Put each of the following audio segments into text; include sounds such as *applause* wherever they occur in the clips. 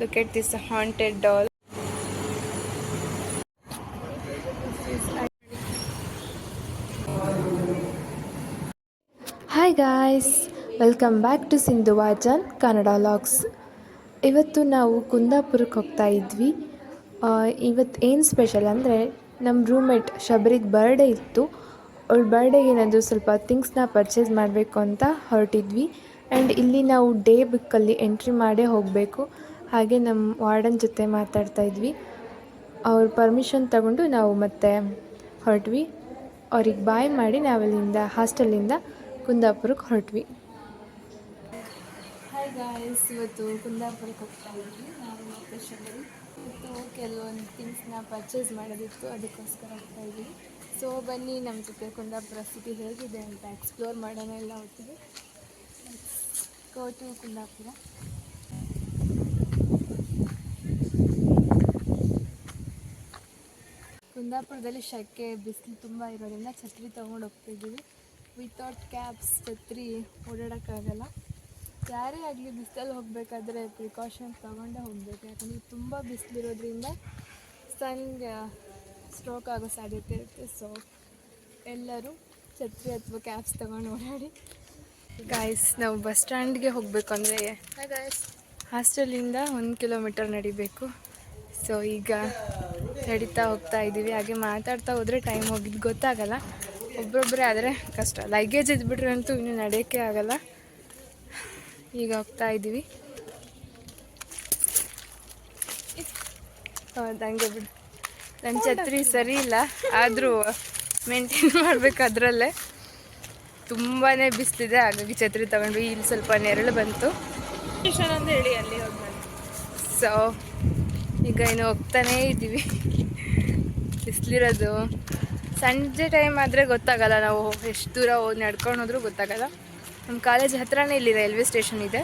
Look at this haunted doll. Hi guys welcome back to Sindhu Vajan Kannada vlogs ಇವತ್ತು ನಾವು ಕುಂದಾಪುರಕ್ಕೆ ಹೋಗ್ತಾ ಇದ್ವಿ. ಇವತ್ತು ಏನು ಸ್ಪೆಷಲ್ ಅಂದರೆ ನಮ್ಮ ರೂಮ್ಮೇಟ್ ಶಬರಿದ್ ಬರ್ಡೇ ಇತ್ತು. ಅವಳ ಬರ್ಡೇಗೆ ಏನಾದರೂ ಸ್ವಲ್ಪ ಥಿಂಗ್ಸ್ನ ಪರ್ಚೇಸ್ ಮಾಡಬೇಕು ಅಂತ ಹೊರಟಿದ್ವಿ. ಆ್ಯಂಡ್ ಇಲ್ಲಿ ನಾವು ಡೇ ಬುಕ್ಕಲ್ಲಿ ಎಂಟ್ರಿ ಮಾಡೇ ಹೋಗಬೇಕು. ಹಾಗೆ ನಮ್ಮ ವಾರ್ಡನ್ ಜೊತೆ ಮಾತಾಡ್ತಾ ಇದ್ವಿ. ಅವ್ರ ಪರ್ಮಿಷನ್ ತಗೊಂಡು ನಾವು ಮತ್ತೆ ಹೊರಟ್ವಿ. ಅವ್ರಿಗೆ ಬಾಯ್ ಮಾಡಿ ನಾವಲ್ಲಿಂದ ಹಾಸ್ಟೆಲಿಂದ ಕುಂದಾಪುರಕ್ಕೆ ಹೊರಟ್ವಿ. ಹಾಯ್ ಇವತ್ತು ಕುಂದಾಪುರಕ್ಕೆ ಹೋಗ್ತಾ ಇದ್ವಿ. ನಾವು ಕೆಲವೊಂದು ಥಿಂಗ್ಸ್ನ ಪರ್ಚೇಸ್ ಮಾಡೋದಿತ್ತು, ಅದಕ್ಕೋಸ್ಕರ ಹೋಗ್ತಾ ಇದ್ವಿ. ಸೊ ಬನ್ನಿ ನಮ್ಮ ಜೊತೆ ಕುಂದಾಪುರ ಸಿಟಿ ಹೇಗಿದೆ ಅಂತ ಎಕ್ಸ್ಪ್ಲೋರ್ ಮಾಡೋಣ ಎಲ್ಲ ಹೋಗ್ತೀವಿ ಗೋ ಕುಂದಾಪುರ. ಕುಂದಾಪುರದಲ್ಲಿ ಶೆಕೆ, ಬಿಸಿಲು ತುಂಬ ಇರೋದ್ರಿಂದ ಛತ್ರಿ ತೊಗೊಂಡು ಹೋಗ್ತಿದ್ದೀವಿ. ವಿತೌಟ್ ಕ್ಯಾಬ್ಸ್ ಛತ್ರಿ ಓಡಾಡೋಕ್ಕಾಗಲ್ಲ. ಯಾರೇ ಆಗಲಿ ಬಿಸಿಲಲ್ಲಿ ಹೋಗಬೇಕಾದ್ರೆ ಪ್ರಿಕಾಷನ್ ತೊಗೊಂಡೇ ಹೋಗಬೇಕು. ಯಾಕಂದರೆ ತುಂಬ ಬಿಸಿಲಿರೋದ್ರಿಂದ ಸನ್ಗೆ ಸ್ಟ್ರೋಕ್ ಆಗೋ ಸಾಧ್ಯತೆ ಇರುತ್ತೆ. ಸೊ ಎಲ್ಲರೂ ಛತ್ರಿ ಅಥವಾ ಕ್ಯಾಬ್ಸ್ ತಗೊಂಡು ಓಡಾಡಿ. ಗಾಯ್ಸ್ ನಾವು ಬಸ್ ಸ್ಟ್ಯಾಂಡ್ಗೆ ಹೋಗಬೇಕು ಅಂದರೆ ಗಾಯ್ಸ್ ಹಾಸ್ಟೆಲಿಂದ ಒಂದು ಕಿಲೋಮೀಟರ್ ನಡಿಬೇಕು. ಸೊ ಈಗ ನಡೀತಾ ಹೋಗ್ತಾ ಇದ್ದೀವಿ ಹಾಗೆ ಮಾತಾಡ್ತಾ ಹೋದರೆ ಟೈಮ್ ಹೋಗಿದ್ದು ಗೊತ್ತಾಗಲ್ಲ. ಒಬ್ಬೊಬ್ಬರೇ ಆದರೆ ಕಷ್ಟ. ಲಗೇಜ್ ಇದ್ಬಿಟ್ರೆ ಅಂತೂ ಇನ್ನೂ ನಡೆಯೋಕ್ಕೆ ಆಗಲ್ಲ. ಈಗ ಹೋಗ್ತಾ ಇದ್ದೀವಿ ಹಾಂ ತ್ಯಾಂಕ್ ಯು ಬಿಡು. ನನ್ನ ಛತ್ರಿ ಸರಿ ಇಲ್ಲ. ಆದರೂ ಮೇಂಟೈನ್ ಮಾಡಬೇಕು ಅದರಲ್ಲೇ. ತುಂಬಾ ಬಿಸ್ತಿದೆ ಹಾಗಾಗಿ ಛತ್ರಿ ತಗೊಂಡ್ವಿ. ಇಲ್ಲಿ ಸ್ವಲ್ಪ ನೆರಳು ಬಂತು. ಅಂತ ಹೇಳಿ ಅಲ್ಲಿ ಸೊ ಈಗ ಇನ್ನು ಹೋಗ್ತಾನೇ ಇದ್ದೀವಿ. ಬಿಸಿಲಿರೋದು. ಸಂಜೆ ಟೈಮ್ ಆದರೆ ಗೊತ್ತಾಗಲ್ಲ ನಾವು ಎಷ್ಟು ದೂರ ಹೋಗಿ ನಡ್ಕೊಂಡು ಹೋದ್ರೂ ಗೊತ್ತಾಗಲ್ಲ. ನಮ್ಮ ಕಾಲೇಜ್ ಹತ್ರನೇ ಇಲ್ಲಿ ರೈಲ್ವೆ ಸ್ಟೇಷನ್ ಇದೆ.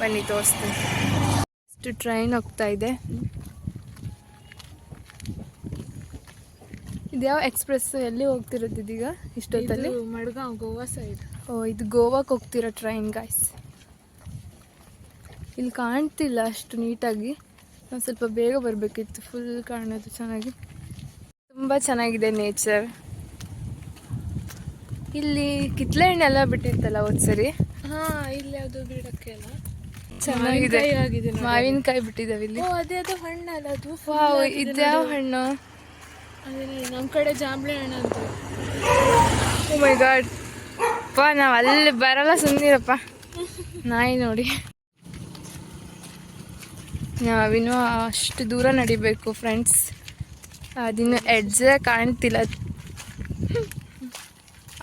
ಬನ್ನಿ ತೋರಿಸ್ತೀನಿ. ಅಷ್ಟು ಟ್ರೈನ್ ಹೋಗ್ತಾ ಇದೆ. ಇದ್ಯಾವ ಎಕ್ಸ್ಪ್ರೆಸ್ ಎಲ್ಲಿ ಹೋಗ್ತಿರೋದು ಇದೀಗ? ಇಷ್ಟೊತ್ತಲ್ಲಿ? ಮಡ್ಗಾಂವ್ ಗೋವಾ ಸೈಡ್ ಓ ಇದು ಗೋವಾಕ್ಕೆ ಹೋಗ್ತಿರೋ ಟ್ರೈನ್ ಗಾಯ್ಸ್ ಇಲ್ಲಿ ಕಾಣ್ತಿಲ್ಲ ಅಷ್ಟು ನೀಟಾಗಿ. ನಾವು ಸ್ವಲ್ಪ ಬೇಗ ಬರಬೇಕಿತ್ತು. ಫುಲ್ ಕಾಣೋದು ಚೆನ್ನಾಗಿ. ತುಂಬ ಚೆನ್ನಾಗಿದೆ ನೇಚರ್ ಇಲ್ಲಿ ಕಿತ್ಲೆ ಹಣ್ಣೆಲ್ಲ ಬಿಟ್ಟಿತ್ತಲ್ಲ ಒಂದ್ಸರಿ ಹಾ ಇಲ್ಲಿ ಅದು ಬಿಡಕ್ಕೆ ಅಲ್ಲ ಚೆನ್ನಾಗಿದೆ. ಮಾವಿನ್ಕಾಯಿ ಬಿಟ್ಟಿದಾವೆ ಇಲ್ಲಿ. ಅದೇ ಅದು ಹಣ್ಣಲ್ಲ ಅದು ವಾವ್ ಇದ್ಯಾವ ಹಣ್ಣು? ನಮ್ಮ ಕಡೆ ಜಾಂಬಳೆ ಹಣ್ಣು ಮೈ ಗಾಡ್ ಅಪ್ಪ ನಾವು ಅಲ್ಲಿ ಬರಲ್ಲ ಸುಮ್ಮನಿರಪ್ಪ ನಾಯಿ ನೋಡಿ. ನಾವಿನ್ನೂ ಅಷ್ಟು ದೂರ ನಡಿಬೇಕು ಫ್ರೆಂಡ್ಸ್ ಅದಿನ್ನು ಎಡ್ಜೇ ಕಾಣ್ತಿಲ್ಲ.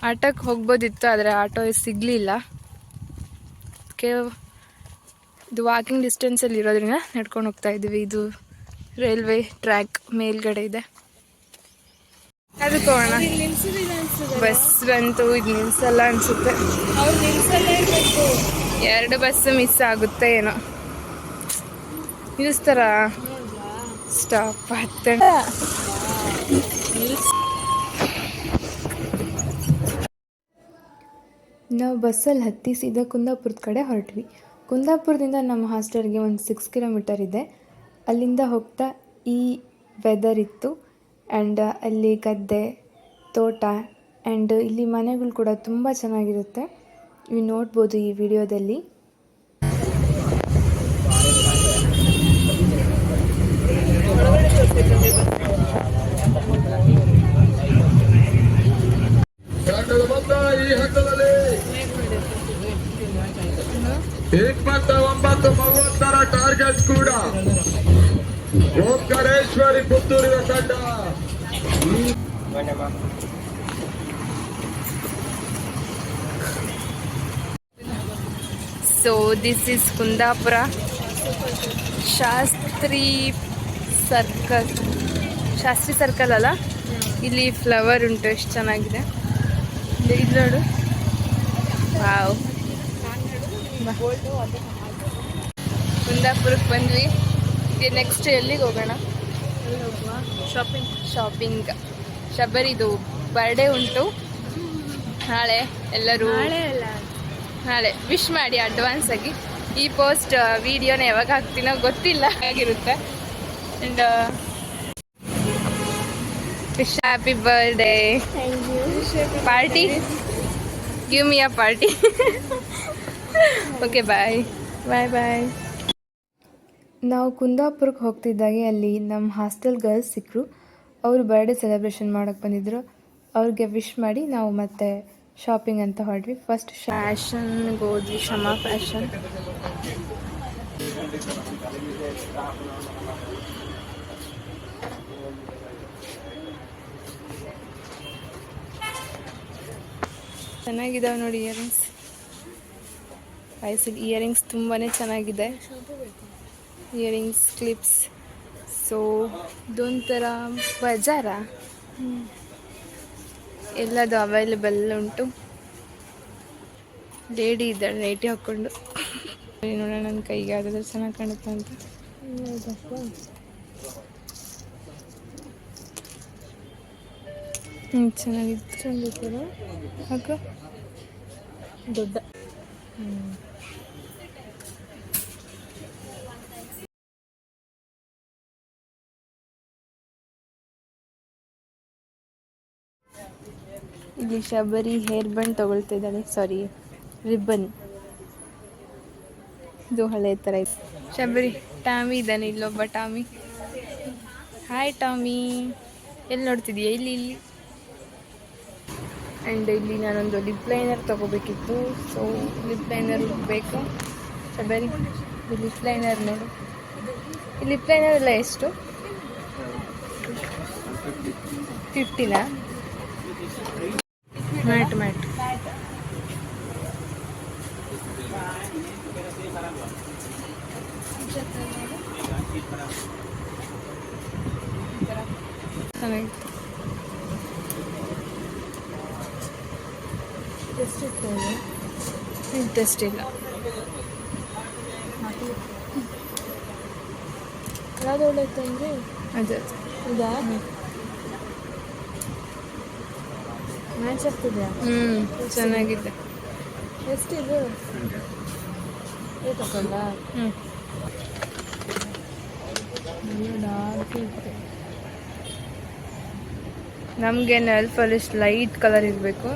ಆಟೋಕ್ಕೆ ಹೋಗ್ಬೋದಿತ್ತು, ಆದರೆ ಆಟೋ ಸಿಗಲಿಲ್ಲ. ಅದಕ್ಕೆ ಇದು ವಾಕಿಂಗ್ ಡಿಸ್ಟೆನ್ಸಲ್ಲಿ ಇರೋದ್ರಿಂದ ನಡ್ಕೊಂಡು ಹೋಗ್ತಾ ಇದ್ದೀವಿ. ಇದು ರೈಲ್ವೆ ಟ್ರ್ಯಾಕ್ ಮೇಲ್ಗಡೆ ಇದೆ. ಅದಕ್ಕೆ ಹೋಗೋಣ ಇಲ್ಲಿ ನಿಲ್ಸಿದಿಲ್ಲ ಅನ್ಸುತ್ತೆ. ಬಸ್ ಬಂತು ಇದು ನಿಲ್ಸಲ್ಲ ಅನ್ಸುತ್ತೆ. ಅವ್ರು ನಿಲ್ಸಲ್ಲೇ ಇರ್ಬೇಕು. ಎರಡು ಬಸ್ ಮಿಸ್ ಆಗುತ್ತೆ ಏನೋ. ನಿಲ್ಲಿಸ್ತಾರ ಹೌದಾ ಸ್ಟಾಪ್ ಹತ್ತೆ ನಾವು ಬಸ್ಸಲ್ಲಿ ಹತ್ತಿ ಸೀದಾ ಕುಂದಾಪುರದ ಕಡೆ ಹೊರಟ್ವಿ. ಕುಂದಾಪುರದಿಂದ ನಮ್ಮ ಹಾಸ್ಟೆಲ್ಗೆ ಒಂದು ಸಿಕ್ಸ್ ಕಿಲೋಮೀಟರ್ ಇದೆ. ಅಲ್ಲಿಂದ ಹೋಗ್ತಾ ಈ ವೆದರ್ ಇತ್ತು. ಆ್ಯಂಡ್ ಅಲ್ಲಿ ಗದ್ದೆ, ತೋಟ ಆ್ಯಂಡ್ ಇಲ್ಲಿ ಮನೆಗಳು ಕೂಡ ತುಂಬ ಚೆನ್ನಾಗಿರುತ್ತೆ. ನೀವು ನೋಡ್ಬೋದು ಈ ವಿಡಿಯೋದಲ್ಲಿ. ಒಂಬತ್ತು ಮೂವತ್ತರ ಟಾರ್ಗೆಟ್ ಕೂಡ. ಓಂಕಾರೇಶ್ವರಿ ಪುತ್ತೂರಿನ ತಂಡ. So this is Kundapura Shastri circle Shastri circle ಅಲ್ಲ ಇಲ್ಲಿ ಫ್ಲವರ್ ಉಂಟು ಎಷ್ಟು ಚೆನ್ನಾಗಿದೆ. ಇಲ್ಲಿ ಇದು ನೋಡು. ವಾವ್ ಕುಂದಾಪುರಕ್ಕೆ ಬಂದ್ವಿ. ನೆಕ್ಸ್ಟ್ ಎಲ್ಲಿಗೆ ಹೋಗೋಣ? ಶಾಪಿಂಗ್ ಶಾಪಿಂಗ್ ಶಬರಿದು ಬರ್ಡೇ ಉಂಟು. ನಾಳೆ ಎಲ್ಲರೂ ನಾಳೆ ಅಲ್ಲ. ನಾಳೆ ವಿಶ್ ಮಾಡಿ ಅಡ್ವಾನ್ಸ್ ಆಗಿ. ಈ ಪೋಸ್ಟ್ ವಿಡಿಯೋನ ಯಾವಾಗ ಹಾಕ್ತೀನೋ ಗೊತ್ತಿಲ್ಲ. ಹೇಗಿರುತ್ತೆ? And wish happy birthday party give me a party okay bye bye bye ನಾವು ಕುಂದಾಪುರಕ್ಕೆ ಹೋಗ್ತಿದ್ದಾಗೆ ಅಲ್ಲಿ ನಮ್ಮ ಹಾಸ್ಟೆಲ್ ಗರ್ಲ್ಸ್ ಸಿಕ್ಕರು. ಅವರು ಬರ್ಡೇ ಸೆಲೆಬ್ರೇಷನ್ ಮಾಡೋಕ್ಕೆ ಬಂದಿದ್ದರು ಅವ್ರಿಗೆ ವಿಶ್ ಮಾಡಿ ನಾವು ಮತ್ತೆ ಶಾಪಿಂಗ್ ಅಂತ ಹೊರಡ್ವಿ ಫಸ್ಟ್ ಫ್ಯಾಷನ್ ಗೋಧಿ ಶಮಾ ಫ್ಯಾಷನ್ ಚೆನ್ನಾಗಿದಾವೆ ನೋಡಿ ಇಯರಿಂಗ್ಸ್ ಐಸಿಲ್ ಇಯರಿಂಗ್ಸ್ ತುಂಬಾ ಚೆನ್ನಾಗಿದೆ. ಇಯರಿಂಗ್ಸ್ ಕ್ಲಿಪ್ಸ್ ಸೊ ಇದೊಂಥರ ಬಜಾರ? ಎಲ್ಲದು ಅವೈಲೇಬಲ್ ಉಂಟು. ಲೇಡಿ ಇದ್ದಾಳೆ ನೈಟಿ ಹಾಕ್ಕೊಂಡು ನೋಡೋಣ ನನ್ನ ಕೈಗೆ ಯಾವುದಾದ್ರೂ ಚೆನ್ನಾಗಿ ಕಾಣುತ್ತೆ ಅಂತ. ಹ್ಞೂ ಚೆನ್ನಾಗಿತ್ತು. ಚಂದಿತ್ತಲ್ಲ ಹಾಕು. ದೊಡ್ಡ. ಇಲ್ಲಿ ಶಬರಿ ಹೇರ್ ತಗೊಳ್ತಾ ಇದ್ದಾಳೆ ಸಾರಿ ರಿಬ್ಬನ್ ಇದು ಹಳೆ ಥರ ಇತ್ತು ಶಬರಿ, ಟಾಮಿ ಇದ್ದಾನೆ ಇಲ್ಲೊಬ್ಬ ಟಾಮಿ. Hi Tommy. ಎಲ್ಲಿ ನೋಡ್ತಿದ್ಯಾ? ಇಲ್ಲಿ ಇಲ್ಲಿ. ಆ್ಯಂಡ್ ಇಲ್ಲಿ ನಾನೊಂದು ಲಿಪ್ ಲೈನರ್ ತೊಗೋಬೇಕಿತ್ತು. ಸೊ ಲಿಪ್ ಲೈನರ್ ಬೇಕು. ಶಬರಿ ಲಿಪ್ ಲೈನರ್ ನೋಡು. ಲಿಪ್ ಲೈನರ್ ಎಲ್ಲ ಎಷ್ಟು? ಫಿಫ್ಟಿನಾ ಮ್ಯಾಟ್ ಮ್ಯಾಟ್ ಚೆನ್ನಾಗಿತ್ತು ಎಷ್ಟಿತ್ತು ಅದು? ಇಂಟ್ರೆಸ್ಟ್ ಇಲ್ಲ ಯಾವ್ದು ಒಳ್ಳೆತ್ತು ಅಂದರೆ ಅದೇ ಇದಾ ಮ್ಯಾಚ್ ಆಗ್ತಿದೆಯಾ ಹ್ಞೂ ಚೆನ್ನಾಗಿದೆ. ಎಷ್ಟಿದು? ತಗೊಂಡ ಹ್ಞೂ ನಮಗೆ ಲೈಟ್ ಕಲರ್ ಇರಬೇಕು.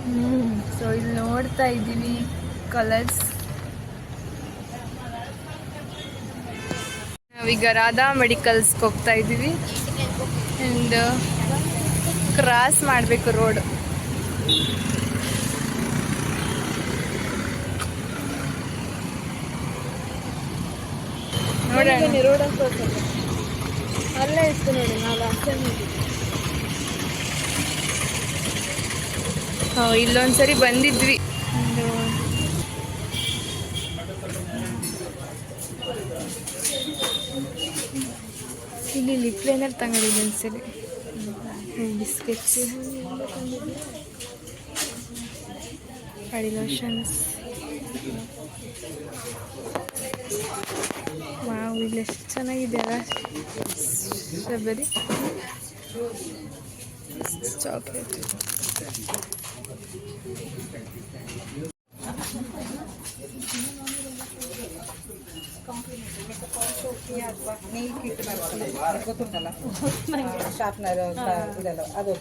ಸೊ ಇಲ್ಲಿ ನೋಡ್ತಾ ಇದ್ದೀವಿ ಕಲರ್ಸ್ ನಾವೀಗ ರಾಧಾ ಮೆಡಿಕಲ್ಸ್ಗೆ ಹೋಗ್ತಾ ಇದ್ದೀವಿ. ಆ್ಯಂಡ್ ಕ್ರಾಸ್ ಮಾಡಬೇಕು ರೋಡ್ ಬನ್ನಿ ರೋಡ್ ಹಾಕೋದು ಅಲ್ಲೇ ಇತ್ತು ನೋಡಿ ನಾವು ಲಾಸ್ಟ್ ಟೈಮ್ ಹೌ ಇಲ್ಲೊಂದ್ಸರಿ ಬಂದಿದ್ವಿ. ಇಲ್ಲಿ ಲಿಪ್ಲೇನರ್ ತಗೊಂಡಿದ್ದೆ ಒಂದ್ಸರಿ. ಬಿಸ್ಕೆಟ್ಸ್ ಬಾಡಿ ಲೋಷನ್ಸ್ ವಾವ್ ಇಲ್ಲಿ ಎಷ್ಟು ಚೆನ್ನಾಗಿದೆ ಅಲ್ಲ ಶಬರಿ ಚಾಕ್ಲೇಟ್ ಶಾರ್ಪ್ನರ್ ಇದೆಲ್ಲ ಅದು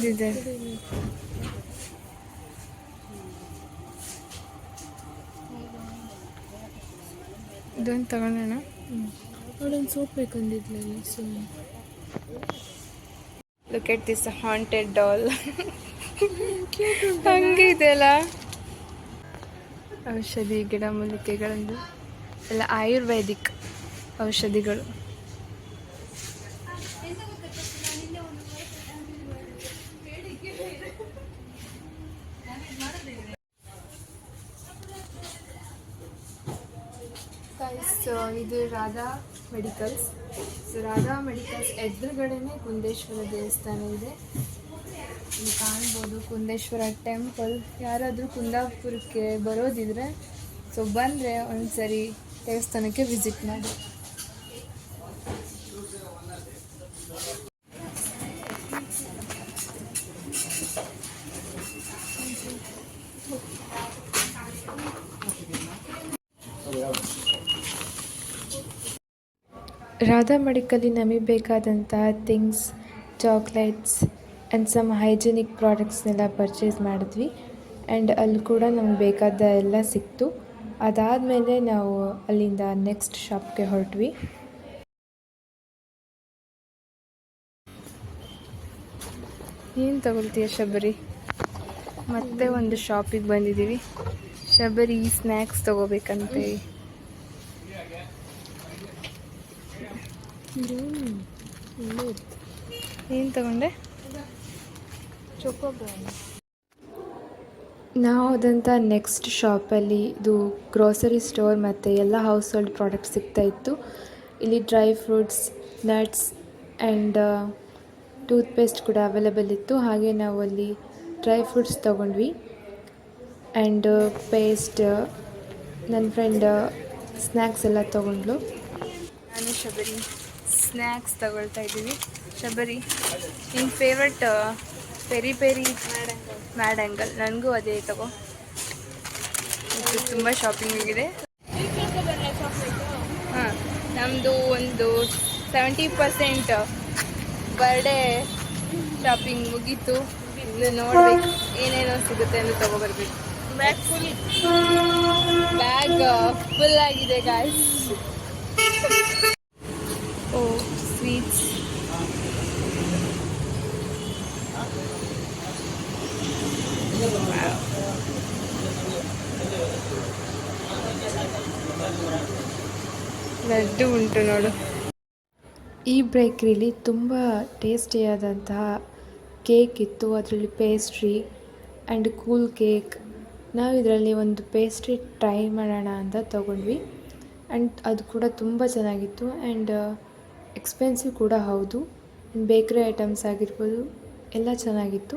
ಚಿಕ್ಕದಿದೆ ಇದೊಂದು ತಗೊಳ್ಳೋಣ ಅವಳೊಂದು soap ಬೇಕಂದಿದ್ಲಲ್ಲ so look at this haunted doll ಹಂಗೆ ಇದೆಯಲ್ಲ ಔಷಧಿ ಗಿಡಮೂಲಿಕೆಗಳಂದು ಎಲ್ಲ ಆಯುರ್ವೇದಿಕ್ ಔಷಧಿಗಳು ಸೊ ಇದು Radha medicals. So Radha medicals ಎದುರುಗಡೆನೆ Kundeshwara ದೇವಸ್ಥಾನ ಇದೆ. ಇಲ್ಲಿ ಕಾಣ್ಬೋದು ಕುಂದೇಶ್ವರ ಟೆಂಪಲ್ ಯಾರಾದರೂ ಕುಂದಾಪುರಕ್ಕೆ ಬರೋದಿದ್ರೆ ಸೊ ಬಂದರೆ ಒಂದ್ಸರಿ ದೇವಸ್ಥಾನಕ್ಕೆ ವಿಸಿಟ್ ಮಾಡಿ. ರಾಧಾ ಮಡಿಕಲ್ಲಿ ನಮಗೆ ಬೇಕಾದಂತಹ things, chocolates and some hygienic ಪ್ರಾಡಕ್ಟ್ಸ್ನೆಲ್ಲ purchase ಮಾಡಿದ್ವಿ. ಆ್ಯಂಡ್ ಅಲ್ಲಿ ಕೂಡ ನಮ್ಗೆ ಬೇಕಾದ ಎಲ್ಲ ಸಿಕ್ತು. ಅದಾದಮೇಲೆ ನಾವು ಅಲ್ಲಿಂದ ನೆಕ್ಸ್ಟ್ ಶಾಪ್ಗೆ ಹೊರಟ್ವಿ. ಏನು ತಗೊಳ್ತೀಯ ಶಬರಿ? ಮತ್ತೆ ಒಂದು ಶಾಪಿಗೆ ಬಂದಿದ್ದೀವಿ ಶಬರಿ ಸ್ನ್ಯಾಕ್ಸ್ ತಗೋಬೇಕಂತೆ ಏನು ತಗೊಂಡೆ? ನಾವು ಹೋದಂಥ ನೆಕ್ಸ್ಟ್ ಶಾಪಲ್ಲಿ ಇದು ಗ್ರೋಸರಿ ಸ್ಟೋರ್ ಮತ್ತು ಎಲ್ಲ ಹೌಸ್ ಹೋಲ್ಡ್ ಪ್ರಾಡಕ್ಟ್ ಸಿಗ್ತಾ ಇತ್ತು. ಇಲ್ಲಿ dry fruits nuts and toothpaste ಕೂಡ ಅವೈಲೇಬಲ್ ಇತ್ತು. ಹಾಗೆ ನಾವು ಅಲ್ಲಿ ಡ್ರೈ ಫ್ರೂಟ್ಸ್ ತೊಗೊಂಡ್ವಿ. ಆ್ಯಂಡ್ ಪೇಸ್ಟ್ ನನ್ನ ಫ್ರೆಂಡ್ ಸ್ನ್ಯಾಕ್ಸ್ ಎಲ್ಲ ತೊಗೊಂಡ್ಲು ನಾನು ಶಬರಿ. ಸ್ನ್ಯಾಕ್ಸ್ ತಗೊಳ್ತಾ ಇದ್ದೀವಿ. ಶಬರಿ ನಿನ್ನ favourite peri peri mad angle ನನಗೂ ಅದೇ ತಗೋ. ಇದು ತುಂಬ ಶಾಪಿಂಗ್ ಆಗಿದೆ. ಹಾಂ ನಮ್ಮದು ಒಂದು ಸೆವೆಂಟಿ ಪರ್ಸೆಂಟ್ ಬರ್ಡೇ ಶಾಪಿಂಗ್ ಮುಗೀತು. ಇನ್ನು ನೋಡ್ಬೇಕು ಏನೇನೋ ಸಿಗುತ್ತೆ ಅಂತ ತಗೊಬರ್ಬೇಕು ಬ್ಯಾಗ್ ಫುಲ್ ಬ್ಯಾಗ್ ಫುಲ್ ಆಗಿದೆ ಗಾಯ್ಸ್ ಓ ಲಡ್ಡು ಉಂಟು ನೋಡು. ಈ ಬೇಕ್ರಿಲಿ ತುಂಬ ಟೇಸ್ಟಿಯಾದಂತಹ ಕೇಕ್ ಇತ್ತು. ಅದರಲ್ಲಿ ಪೇಸ್ಟ್ರಿ ಆ್ಯಂಡ್ ಕೂಲ್ ಕೇಕ್ ನಾವು ಇದರಲ್ಲಿ ಒಂದು ಪೇಸ್ಟ್ರಿ ಟ್ರೈ ಮಾಡೋಣ ಅಂತ ತೊಗೊಂಡ್ವಿ. ಆ್ಯಂಡ್ ಅದು ಕೂಡ ತುಂಬ ಚೆನ್ನಾಗಿತ್ತು. ಆ್ಯಂಡ್ ಎಕ್ಸ್ಪೆನ್ಸಿವ್ ಕೂಡ ಹೌದು. ಬೇಕ್ರಿ ಐಟಮ್ಸ್ ಆಗಿರ್ಬೋದು ಎಲ್ಲ ಚೆನ್ನಾಗಿತ್ತು.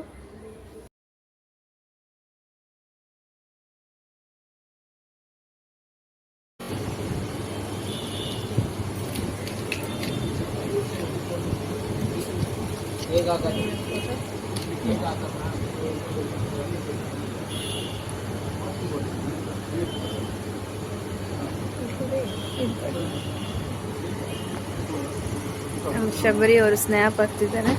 ನಮ್ಮ ಶಬರಿ ಅವರು ಸ್ನ್ಯಾಪ್ ಆಗ್ತಿದ್ದಾರೆ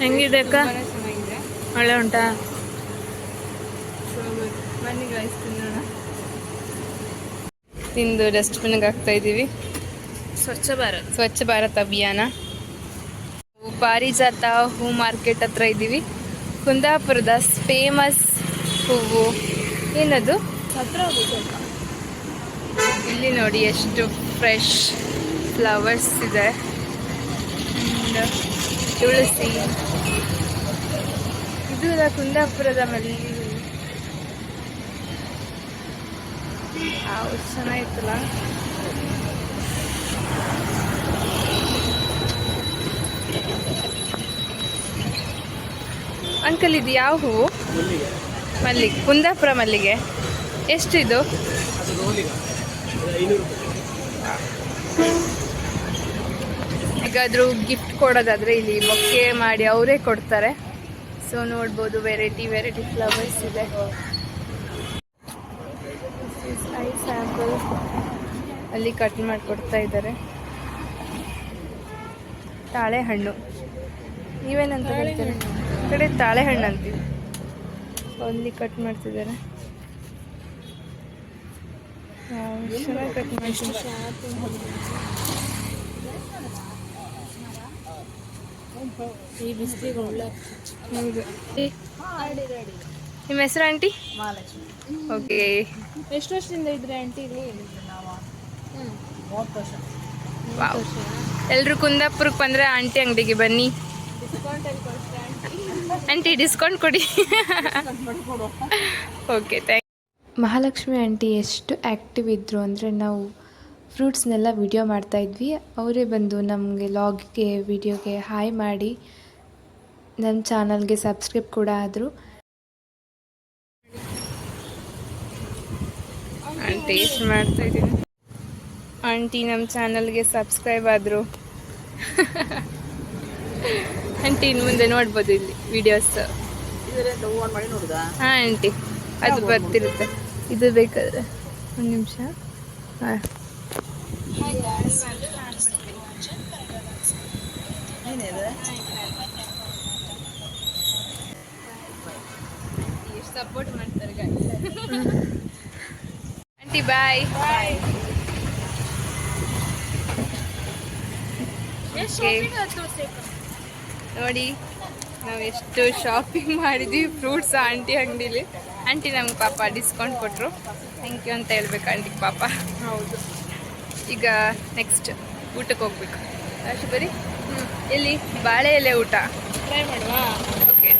ಹೆಂಗಿದೆ ಅಕ್ಕ? ಒಳ್ಳೆ ಉಂಟಾ? ತಿಂದು ಡಸ್ಟ್ಬಿನ್ಗೆ ಹಾಕ್ತಾ ಇದ್ದೀವಿ. ಸ್ವಚ್ಛ ಭಾರತ್. ಸ್ವಚ್ಛ ಭಾರತ್ ಅಭಿಯಾನ. ಪಾರಿಜಾತ ಹೂ ಮಾರ್ಕೆಟ್ ಹತ್ರ ಇದ್ದೀವಿ. ಕುಂದಾಪುರದ ಫೇಮಸ್ ಹೂವು. ಏನದು? ಇಲ್ಲಿ ನೋಡಿ ಎಷ್ಟು ಫ್ರೆಶ್ ಫ್ಲವರ್ಸ್ ಇದೆ. ತುಳಸಿ. ಇದು ಕುಂದಾಪುರದ ಮಲ್ಲಿ. ಚೆನ್ನಾಗಿತ್ತಲ್ಲ? ಅಂಕಲ್ ಇದು ಯಾವ ಹೂವು? ಮಲ್ಲಿಗೆ, ಕುಂದಾಪುರ ಮಲ್ಲಿಗೆ. ಎಷ್ಟಿದು ಹೇಗಾದರೂ ಗಿಫ್ಟ್ ಕೊಡೋದಾದರೆ ಇಲ್ಲಿ ಮೊಕ್ಕೆ ಮಾಡಿ ಅವರೇ ಕೊಡ್ತಾರೆ. ಸೊ ನೋಡ್ಬೋದು ವೆರೈಟಿ ವೆರೈಟಿ ಫ್ಲವರ್ಸ್ ಇದೆ. ಅಲ್ಲಿ ಕಟ್ ಮಾಡಿಕೊಡ್ತಾ ಇದ್ದಾರೆ. ತಾಳೆ ಹಣ್ಣು ನೀವೇನಂತ ಕಡೆ ತಾಳೆ ಹಣ್ಣು ಅಂತೀವಿ. ಅಲ್ಲಿ ಕಟ್ ಮಾಡ್ತಿದ್ದಾರೆ. ಚೆನ್ನಾಗಿ ಕಟ್ ಮಾಡ್ತೀನಿ ಈ ಬಿಸಿಲಿಗೆ ಒಳ್ಳೆ ಹೌದು. ನಿಮ್ಮ ಹೆಸರು ಆಂಟಿ ಓಕೆ ಎಷ್ಟು ವರ್ಷದಿಂದ ಇದ್ರೆ ಆಂಟಿ ಇಲ್ಲಿ? ಎಲ್ಲರೂ ಕುಂದಾಪುರಕ್ಕೆ ಬಂದರೆ ಆಂಟಿ ಅಂಗಡಿಗೆ ಬನ್ನಿ. ಆಂಟಿ ಡಿಸ್ಕೌಂಟ್ ಕೊಡಿ. ಓಕೆ ಥ್ಯಾಂಕ್ ಮಹಾಲಕ್ಷ್ಮಿ ಆಂಟಿ ಎಷ್ಟು ಆ್ಯಕ್ಟಿವ್ ಇದ್ದರು ಅಂದರೆ ನಾವು ಫ್ರೂಟ್ಸ್ನೆಲ್ಲ ವಿಡಿಯೋ ಮಾಡ್ತಾಯಿದ್ವಿ ಅವರೇ ಬಂದು ನಮಗೆ ಲಾಗ್ಗೆ ವಿಡಿಯೋಗೆ ಹಾಯ್ ಮಾಡಿ ನಮ್ಮ ಚಾನಲ್ಗೆ ಸಬ್ಸ್ಕ್ರೈಬ್ ಕೂಡ ಆದರು. ಟೇಸ್ಟ್ ಮಾಡ್ತಾ ಇದ್ದೀನಿ ಆಂಟಿ ನಮ್ಮ ಚಾನಲ್ಗೆ ಸಬ್ಸ್ಕ್ರೈಬ್ ಆದರು. *laughs* ಆಂಟಿ ಇನ್ನು ಮುಂದೆ ನೋಡ್ಬೋದು ಇಲ್ಲಿ ವಿಡಿಯೋಸ್ ಹಾ ಆಂಟಿ ಅದು ಬರ್ತಿರುತ್ತೆ. ಇದು ಬೇಕಾದ್ರೆ. ಒಂದು ನಿಮಿಷ. ಹಾಂ. ಸಪೋರ್ಟ್ ಮಾಡ್ತಾರೆ *laughs* ಆಂಟಿ ಬಾಯ್ ನೋಡಿ, ನಾವು ಎಷ್ಟು ಶಾಪಿಂಗ್ ಮಾಡಿದ್ವಿ ಫ್ರೂಟ್ಸ್ ಆಂಟಿ ಅಂಗಡಿಲಿ. ಆಂಟಿ ನಮ್ಗೆ ಪಾಪ ಡಿಸ್ಕೌಂಟ್ ಕೊಟ್ಟರು ಥ್ಯಾಂಕ್ ಯು ಅಂತ ಹೇಳ್ಬೇಕು ಆಂಟಿಗೆ ಪಾಪ. ಹೌದು ಈಗ ನೆಕ್ಸ್ಟ್ ಊಟಕ್ಕೆ ಹೋಗ್ಬೇಕು. ಅಷ್ಟು ಬರೀ. ಎಲ್ಲಿ? ಬಾಳೆ ಎಲೆ ಊಟ. ಟ್ರೈ ಮಾಡುವ ಓಕೆ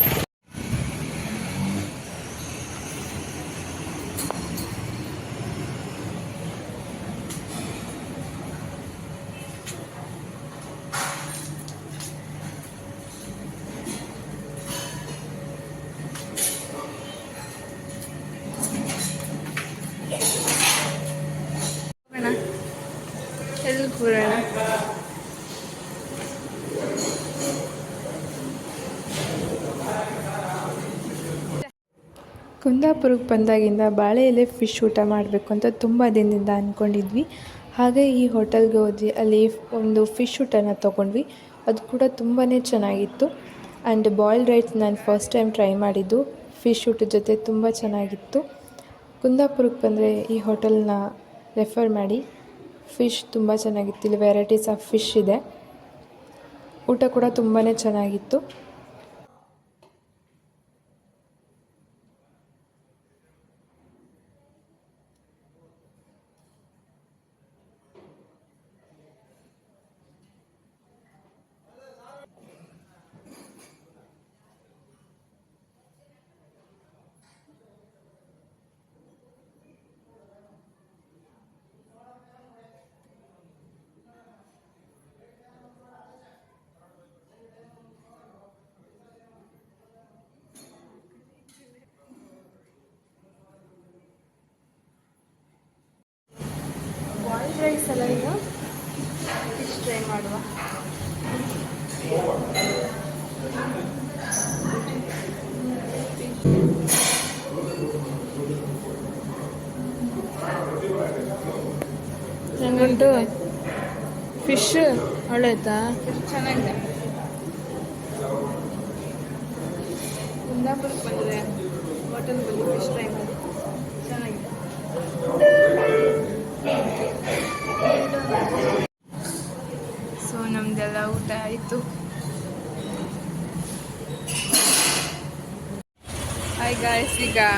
ಹೋಗೋಣ ಎಲ್ಲಿ ಕೂರೋಣ ಕುಂದಾಪುರಕ್ಕೆ ಬಂದಾಗಿಂದ ಬಾಳೆ ಎಲೆ ಫಿಶ್ ಊಟ ಮಾಡಬೇಕು ಅಂತ ತುಂಬ ದಿನದಿಂದ ಅಂದ್ಕೊಂಡಿದ್ವಿ ಹಾಗೆ ಈ ಹೋಟೆಲ್ಗೆ ಹೋದ್ವಿ. ಅಲ್ಲಿ ಒಂದು ಫಿಶ್ ಊಟನ ತೊಗೊಂಡ್ವಿ. ಅದು ಕೂಡ ತುಂಬಾ ಚೆನ್ನಾಗಿತ್ತು. ಆ್ಯಂಡ್ ಬಾಯ್ಲ್ಡ್ ರೈಸ್ ನಾನು ಫಸ್ಟ್ ಟೈಮ್ ಟ್ರೈ ಮಾಡಿದ್ದು. ಫಿಶ್ ಊಟದ ಜೊತೆ ತುಂಬ ಚೆನ್ನಾಗಿತ್ತು. ಕುಂದಾಪುರಕ್ಕೆ ಬಂದರೆ ಈ ಹೋಟೆಲ್ನ ರೆಫರ್ ಮಾಡಿ. ಫಿಶ್ ತುಂಬ ಚೆನ್ನಾಗಿತ್ತು. ಇಲ್ಲಿ ವೆರೈಟೀಸ್ ಆಫ್ ಫಿಶ್ ಇದೆ. ಊಟ ಕೂಡ ತುಂಬಾ ಚೆನ್ನಾಗಿತ್ತು ಬಾಯ್ಲ್ಡ್ ರೈಸ್ ಅಲ್ಲ ಈಗ ಫಿಶ್ ಟ್ರೈ ಮಾಡುವ. ನಂಗಂತೂ ಫಿಶ್ ಒಳ್ಳೆಯ್ತಾ ಚೆನ್ನಾಗಿದೆ. ಕುಂದಾಪುರಕ್ಕೆ ಬಂದರೆ ಹೋಟೆಲ್ ಬಂದು ಫಿಶ್ ಟ್ರೈ ಮಾಡಿ ಈಗ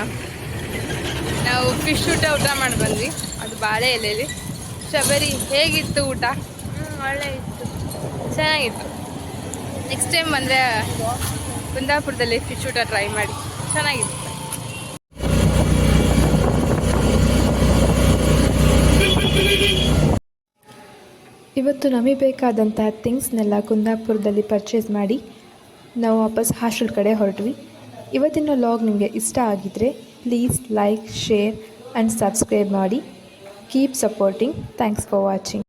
ನಾವು ಫಿಶ್ ಊಟ ಊಟ ಮಾಡಿ ಬಂದ್ವಿ ಅದು ಬಾಳೆ ಎಲೆಯಲ್ಲಿ ಶಬರಿ ಹೇಗಿತ್ತು ಊಟ? ಒಳ್ಳೆ ಇತ್ತು. ಚೆನ್ನಾಗಿತ್ತು. ನೆಕ್ಸ್ಟ್ ಟೈಮ್ ಬಂದರೆ ಕುಂದಾಪುರದಲ್ಲಿ ಫಿಶ್ ಊಟ ಟ್ರೈ ಮಾಡಿ. ಚೆನ್ನಾಗಿತ್ತು ಇವತ್ತು ನಮಗೆ ಬೇಕಾದಂತಹ ಥಿಂಗ್ಸ್ನೆಲ್ಲ ಕುಂದಾಪುರದಲ್ಲಿ ಪರ್ಚೇಸ್ ಮಾಡಿ ನಾವು ವಾಪಸ್ ಹಾಸ್ಟೆಲ್ ಕಡೆ ಹೊರಟ್ವಿ. ಇವತ್ತಿನ ಲಾಗ್ ನಿಮಗೆ ಇಷ್ಟ ಆಗಿದ್ದರೆ please like share and subscribe ಮಾಡಿ. Keep supporting thanks for watching